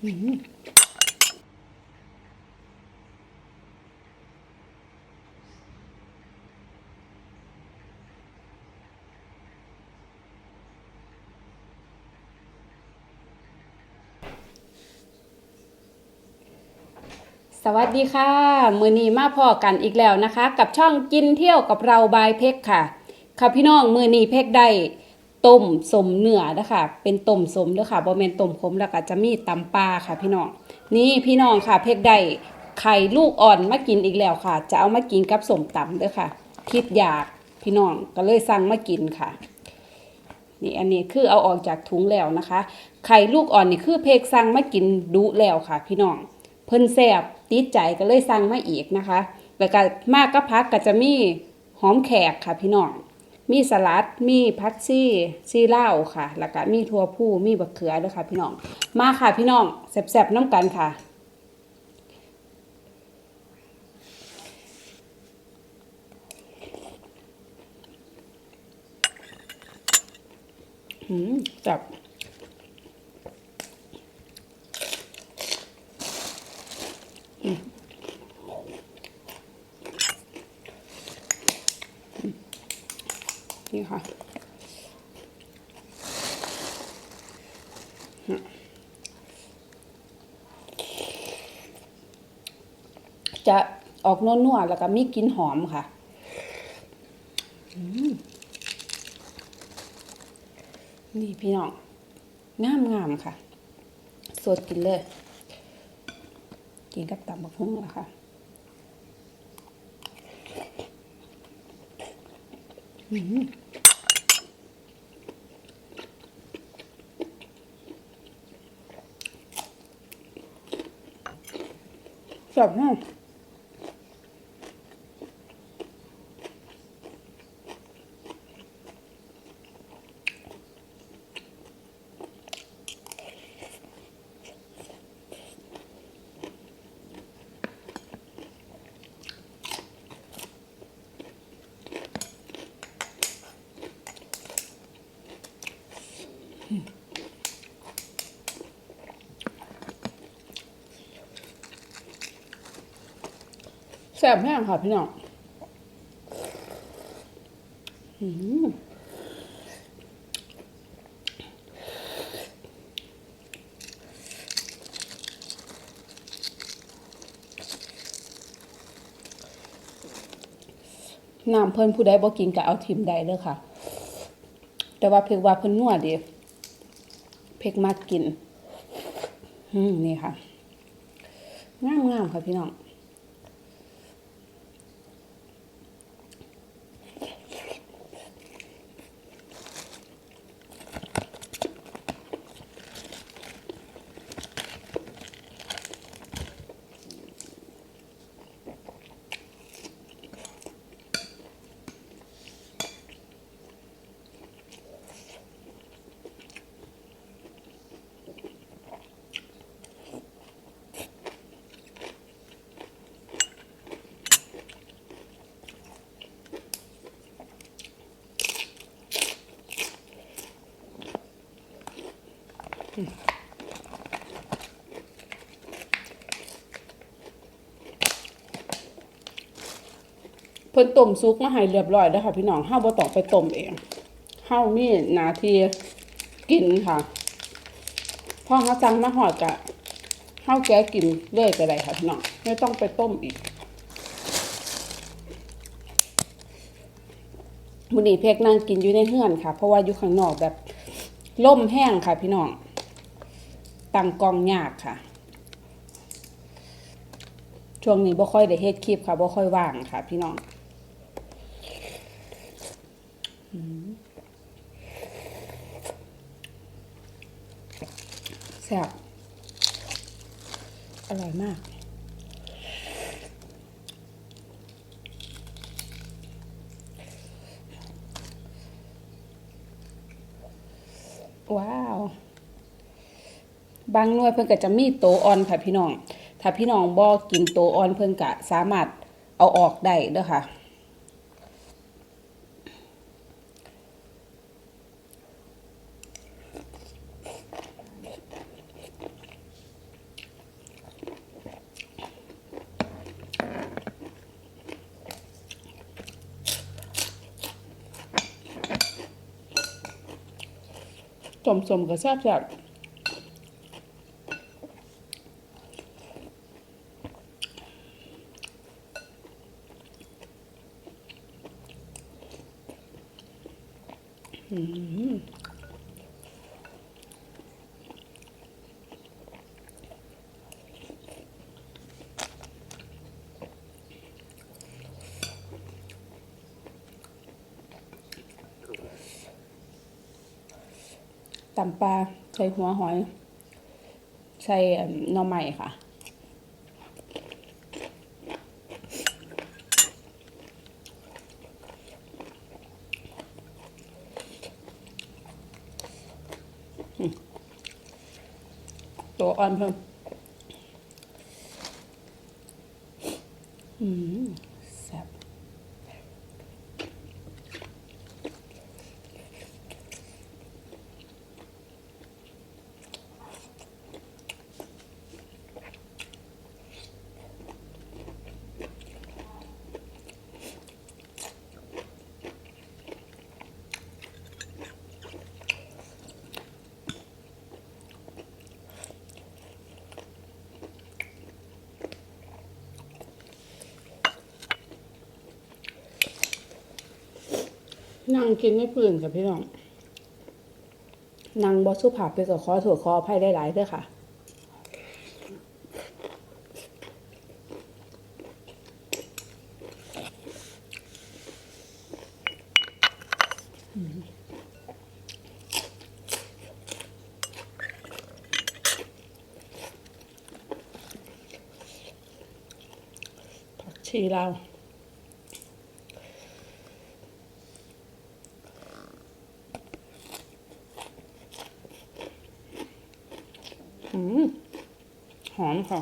สวัสดีค่ะ มือนีมาพอกันอีกแล้วนะคะ กับช่องกินเที่ยวกับเราบายเพกค่ะ ค่ะพี่น้องมือนีเพกได้ ต้มสมเนื้อนะคะเป็นต้มสมเด้อค่ะบ่แม่นต้มขมแล้วก็จะมีตำปลาค่ะ พี่น้องนี่พี่น้องค่ะ เพกได้ไข่ลูกอ่อนมากินอีกแล้วค่ะ จะเอามากินกับสมตำเด้อค่ะ คิดอยากพี่น้องก็เลยสั่งมากินค่ะนี่อันนี้คือเอาออกจากถุงแล้วนะคะ ไข่ลูกอ่อนนี่คือเพกสั่งมากินดุแล้วค่ะ พี่น้องเพิ่นแซบติดใจก็เลยสั่งมาอีกนะคะ แล้วก็มากก็พักก็จะมีหอมแขกค่ะพี่น้อง มีสลัด มีพักซี่ซี่เหล้าค่ะ แล้วก็มีทั่วผู้มีบักเขือด้วยค่ะ พี่น้อง มาค่ะพี่น้องแซ่บๆน้ำกันค่ะอืมจับ นี่ค่ะ จะออกนัวๆแล้วก็มีกลิ่นหอมค่ะนี่พี่น้องงามงามๆค่ะ สดกินเลย กินกับตำบักหุ่งนะคะจับมาก แซ่บแห้งค่ะพี่น้องน้ำเพิ่นผู้ใดบ่กินก็เอาทิมได้เลยค่ะ แต่ว่าเพ็กว่าเพิ่นนัวดีเพ็กมากกิน อืมนี่ค่ะ งามงามๆค่ะพี่น้อง เพิ่นต้มซุกมาให้เรียบร้อยแล้วค่ะ พี่น้องเฮาบ่ต้องไปต้มเองเฮามีหนาที่กินค่ะพอเฮาสั่งมาฮอดก็เฮาแกกินเลยก็ได้ค่ะพี่น้องไม่ต้องไปต้มอีกมื้อนี้เพกนั่งกินอยู่ในเฮือนค่ะ เพราะว่าอยู่ข้างนอกแบบล่มแห้งค่ะพี่น้อง ตั้งกล้องยากค่ะ ช่วงนี้บ่ค่อยได้เฮ็ดคลิปค่ะบ่ค่อยว่างค่ะ พี่น้องแซ่บอร่อยมากว้า บางหน่วยเพิ่นก็จะมีโตออนค่ะพี่น้อง ถ้าพี่น้องบ่กินโตออนเพิ่นก็สามารถเอาออกได้เด้อค่ะจมๆก็แซ่บๆ ตำปลาใส่หัวหอย ใส่เอิ่มหน่อไม้ค่ะ ตัวอ่อนเพิ่ม อืมแซ่บ นั่งกินไม่พื้นกับพี่น้องนั่งบอสุภาพไปกับขอถั่วคอไพ่ได้หลายเด้อค่ะผักชีลาว อืมห อมค่ะ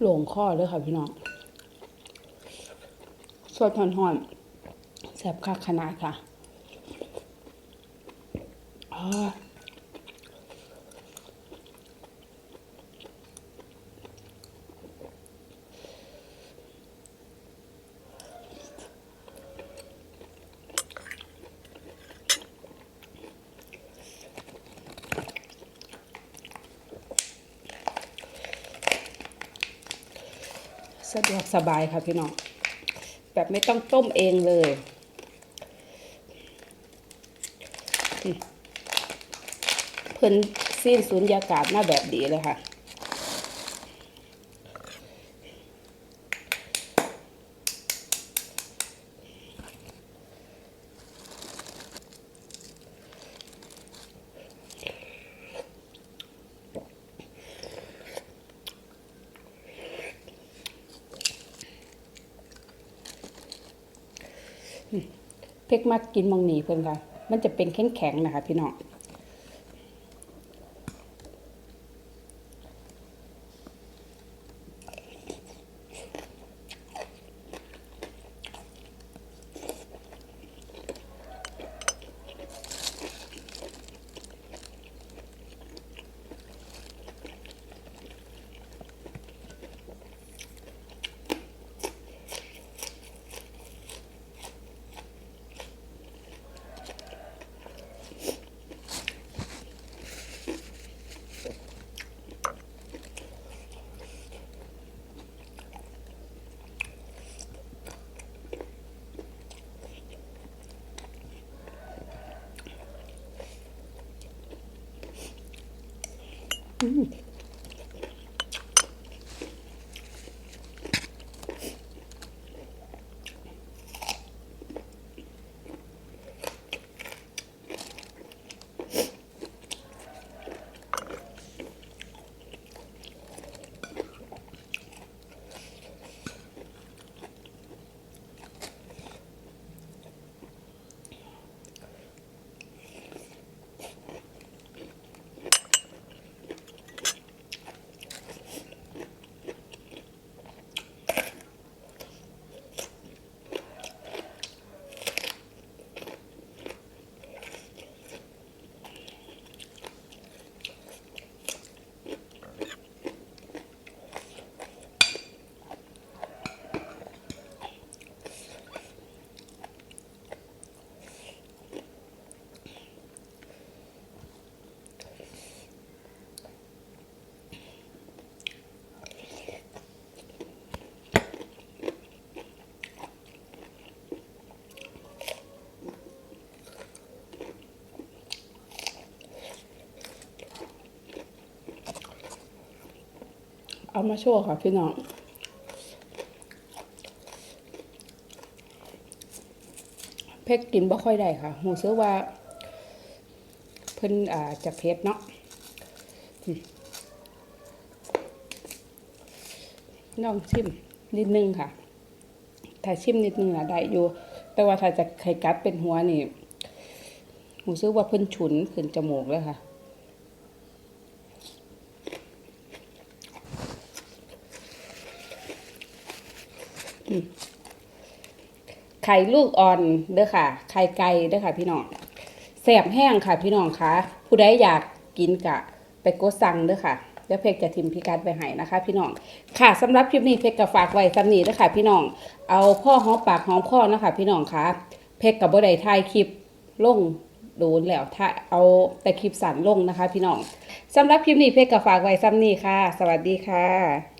หลงข้อเลยค่ะพี่น้อง สดหอนๆแซ่บคักขนาดค่ะสะดวกสบายค่ะพี่น้อง แบบไม่ต้องต้มเองเลย เพิ่นสิ้นสูญยากาศมาแบบดีเลยค่ะ เพ็กมากกินมองหนีเพิ่นค่ะ มันจะเป็นแข็งๆนะคะพี่น้อง เอามาโชว์ค่ะพี่น้องเพชรกินบ่ค่อยได้ค่ะหูซื้อว่า เพิ่นอ่าจะเพชรเนาะอืมลองชิมนิดนึงค่ะ ถ้าชิมนิดนึงอะได้อยู่ แต่ว่าถ้าจะไข่กัดเป็นหัวนี่หูซื้อว่าเพิ่นฉุนขึ้นจมูกเลยค่ะ ข่ลูกอ่อนเด้อค่ะ ไข่ไก่เด้อค่ะ พี่น้องแสบแห้งค่ะ พี่น้องคะผู้ใดอยากกินกะ ไปกดสั่งเด้อค่ะเดี๋ยวเพกจะทิมพิกัดไปให้นะคะ พี่น้อง ค่ะสำหรับคลิปนี้เพกก็ฝากไว้สำนี้เด้อค่ะพี่น้อง เอาพ่อหอมปากหอมคอนะคะ พี่น้องคะเพกกับบ่ได้ถ่ายคลิปลงโดนแล้วถ้าเอาแต่คลิปสั้นลงนะคะ พี่น้องสำหรับคลิปนี้เพกก็ฝากไว้สำนีค่ะ สวัสดีค่ะ